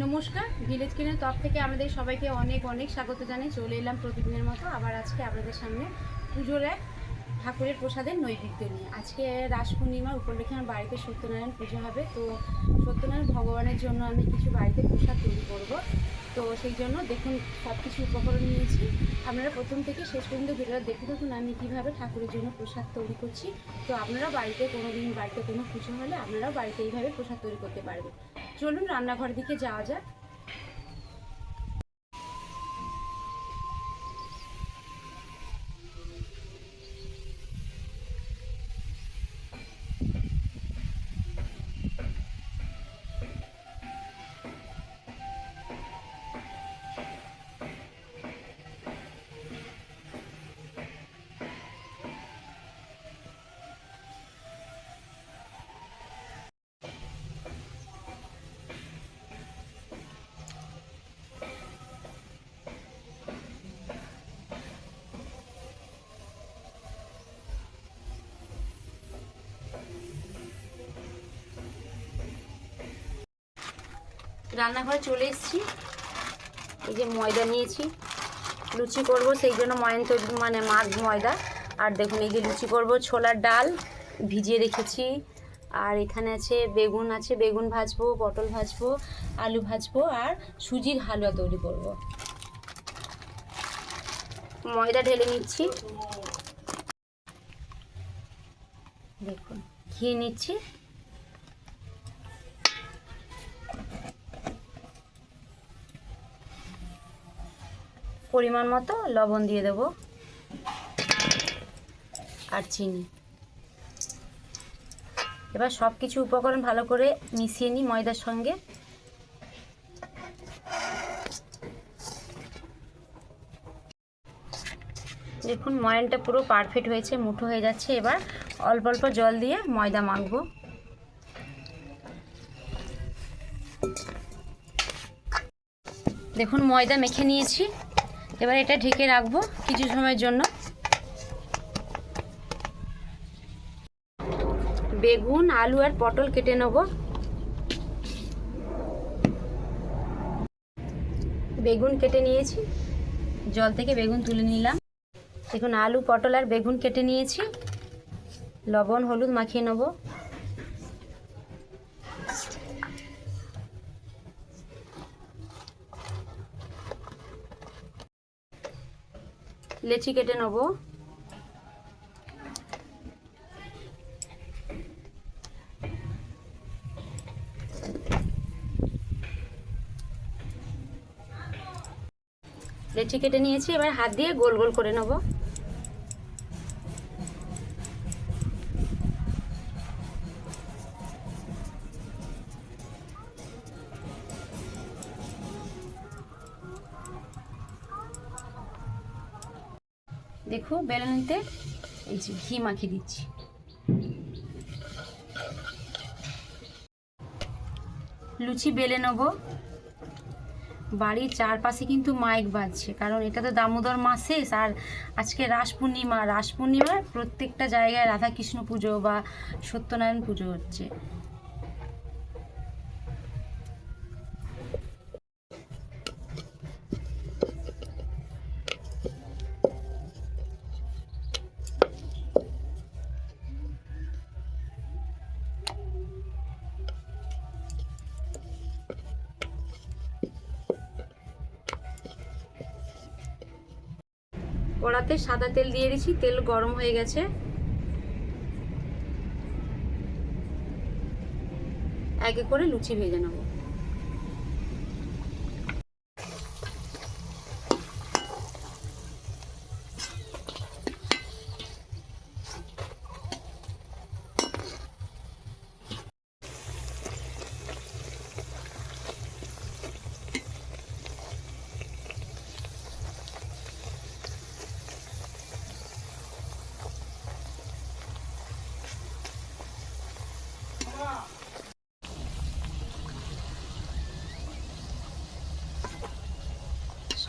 নমস্কার ভিলেজ কিনের তরফ থেকে আমাদের সবাইকে অনেক অনেক স্বাগত জানাই। চলে এলাম প্রতিদিনের মতো। আবার আজকে আপনাদের সামনে পুজোর এক ঠাকুরের প্রসাদের নৈবেদ্য নিয়ে। আজকে রাস পূর্ণিমার উপলক্ষে আমার বাড়িতে সত্যনারায়ণ পুজো হবে। তো সত্যনারায়ণ ভগবানের জন্য আমি কিছু বাড়িতে প্রসাদ তৈরি করব। তো সেই জন্য দেখুন সব কিছু উপকরণ নিয়েছি। আপনারা প্রথম থেকে শেষ পর্যন্ত ভিডিওটা দেখে থাকুন আমি কীভাবে ঠাকুরের জন্য প্রসাদ তৈরি করছি। তো আপনারা বাড়িতে কোনো দিন বাড়িতে কোনো পুজো হলে আপনারাও বাড়িতে এইভাবে প্রসাদ তৈরি করতে পারবেন। চলুন রান্নাঘরের দিকে যাওয়া যাক। রান্নাঘরে চলে এসেছি। এই যে ময়দা নিয়েছি। লুচি করব, সেই জন্য ময়ন তৈরি মানে মাছ ময়দা। আর দেখুন, এই যে লুচি করব, ছোলার ডাল ভিজিয়ে রেখেছি। আর এখানে আছে বেগুন আছে, বেগুন ভাজবো, পটল ভাজবো, আলু ভাজবো, আর সুজির হালুয়া তৈরি করব। ময়দা ঢেলে নিচ্ছি। দেখুন ঘি নিচ্ছি। পরিমাণ মতো লবণ দিয়ে দেব আর চিনি। এবার সব কিছু উপকরণ ভালো করে মিশিয়ে নিই ময়দার সঙ্গে। দেখুন, ময়নটা পুরো পারফেক্ট হয়েছে, মুঠো হয়ে যাচ্ছে। এবার অল্প অল্প জল দিয়ে ময়দা মাখবো। দেখুন, ময়দা মেখে নিয়েছি। এবার এটা ঢেকে রাখব কিছু সময়ের জন্য। বেগুন, আলু আর পটল কেটে নেব। বেগুন কেটে নিয়েছি। জল থেকে বেগুন তুলে নিলাম। দেখুন, আলু, পটল আর বেগুন কেটে নিয়েছি। লবণ, হলুদ মাখিয়ে নেব। লেচি কেটে নেব। লেচি কেটে নিয়েছি এবার হাত দিয়ে গোল গোল করে নেব। দেখো, বেলনিতে এই যে ঘি মাখিয়ে দিচ্ছি। লুচি বেলে নেব। বাড়ির চারপাশে কিন্তু মাইক বাজছে, কারণ এটা তো দামোদর মাস শেষ আর আজকে রাস পূর্ণিমা। রাস পূর্ণিমার প্রত্যেকটা জায়গায় রাধাকৃষ্ণ পুজো বা সত্যনারায়ণ পুজো হচ্ছে। কড়াতে সাদা তেল দিয়ে দিচ্ছি তেল গরম হয়ে গেছে। একে করে লুচি ভেজে নেব।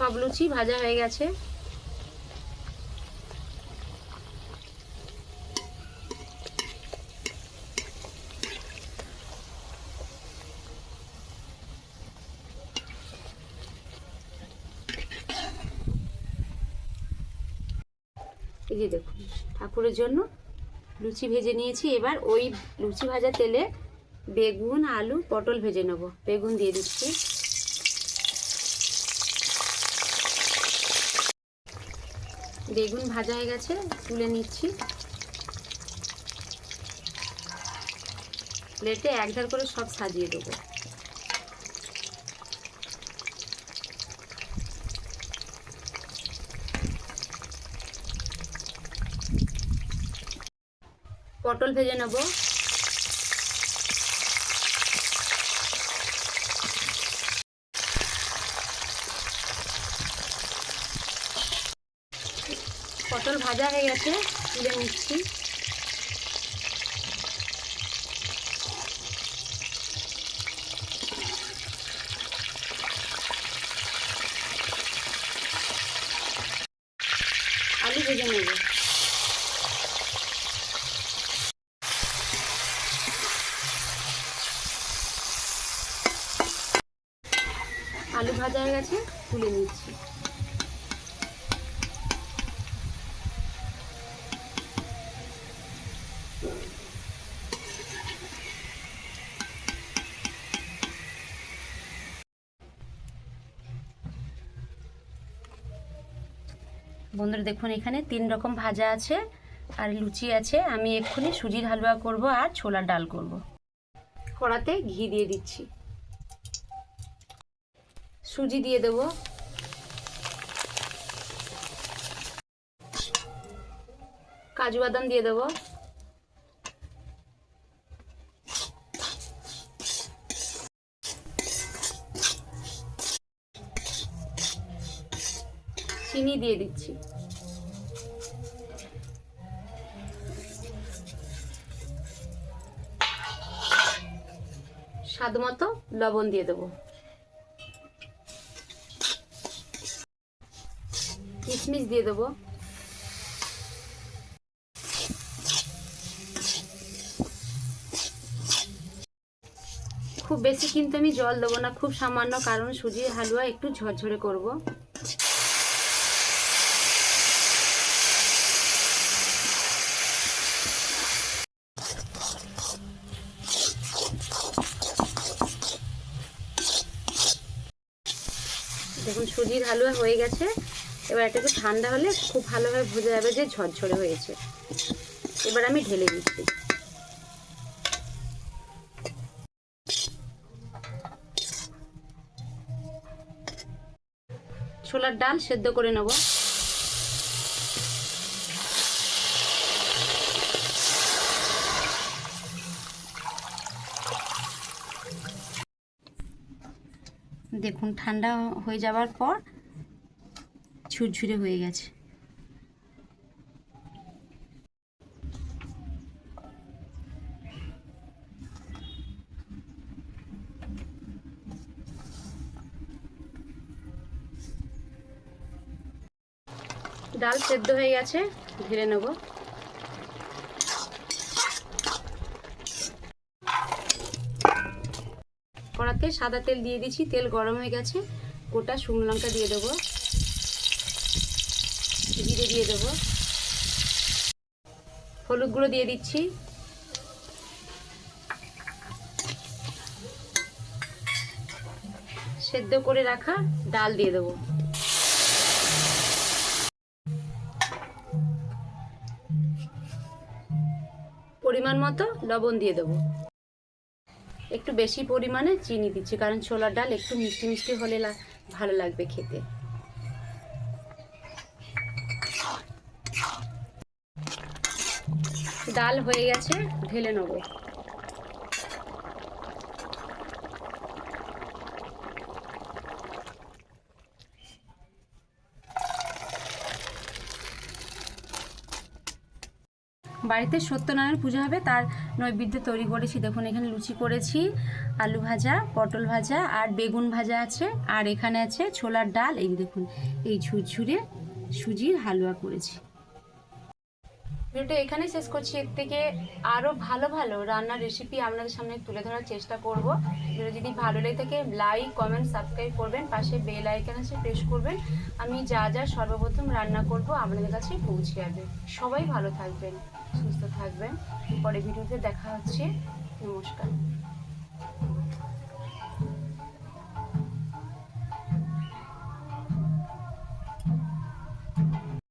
সব লুচি ভাজা হয়ে গেছে। এই যে দেখুন, ঠাকুরের জন্য লুচি ভেজে নিয়েছি। এবার ওই লুচি ভাজা তেলে বেগুন, আলু, পটল ভেজে নেব। বেগুন দিয়ে দিচ্ছি। বেগুন ভাজা হয়ে গেছে, তুলে নিচ্ছি। প্লেটে একধার করে সব সাজিয়ে দেবো। পটল ভেজে নেব। পটল ভাজা হয়ে গেছে, তুলে নিচ্ছি। আলু ভেজে নেব। আলু ভাজা হয়ে গেছে, তুলে নিচ্ছি। বন্ধুরা দেখুন, এখানে তিন রকম ভাজা আছে আর লুচি আছে। আমি এক্ষুনি সুজির হালুয়া করব আর ছোলার ডাল করব। কড়াতে ঘি দিয়ে দিচ্ছি। সুজি দিয়ে দেব। কাজু বাদাম দিয়ে দেব চিনি দিয়ে দিচ্ছি। স্বাদ মতো লবণ দিয়ে দেবো। কিশমিশ দিয়ে দেবো। খুব বেশি কিন্তু আমি জল দেবো না, খুব সামান্য, কারণ সুজির হালুয়া একটু ঝরঝরে করব। দেখুন, সুজির হালুয়া হয়ে গেছে। এবার একটু ঠান্ডা হলে খুব ভালোভাবে বোঝা যাবে যে ঝরঝরে হয়েছে। এবার আমি ঢেলে দিচ্ছি। ছোলার ডাল সেদ্ধ করে নেব। দেখুন ঠান্ডা হয়ে যাওয়ার পর ঝুরঝুরে হয়ে গেছে। ডাল সেদ্ধ হয়ে গেছে ঢেলে নেব। কড়াতে সাদা তেল দিয়ে দিচ্ছি তেল গরম হয়ে গেছে। গোটা শুকনো লঙ্কা দিয়ে দেবো। জিরে দিয়ে দেবো। হলুদ গুঁড়ো দিয়ে দিচ্ছি। সেদ্ধ করে রাখা ডাল দিয়ে দেবো। পরিমাণ মতো লবণ দিয়ে দেবো। একটু বেশি পরিমাণে চিনি দিচ্ছি, কারণ ছোলার ডাল একটু মিষ্টি মিষ্টি হলে ভালো লাগবে খেতে। ডাল হয়ে গেছে, ঢেলে নেব। বাড়িতে সত্যনারায়ণ পুজো হবে, তার নৈবেদ্য তৈরি করেছি। দেখুন, এখানে লুচি করেছি, আলু ভাজা, পটল ভাজা, আর বেগুন ভাজা আছে, আর এখানে আছে ছোলার ডাল। এই দেখুন, এই ঝুরঝুরে সুজির হালুয়া করেছি। ভিডিওটা এখানেই শেষ করছি। এর থেকে আরও ভালো ভালো রান্নার রেসিপি আপনাদের সামনে তুলে ধরার চেষ্টা করব। ভিডিও যদি ভালো লেগে থাকে লাইক কমেন্ট সাবস্ক্রাইব করবেন। পাশে বেল আইকন আছে প্রেস করবেন। আমি যা যা সর্বপ্রথম রান্না করব আপনাদের কাছে পৌঁছে যাবে। সবাই ভালো থাকবেন, সুস্থ থাকবেন। পরে ভিডিওতে দেখা হচ্ছে। নমস্কার।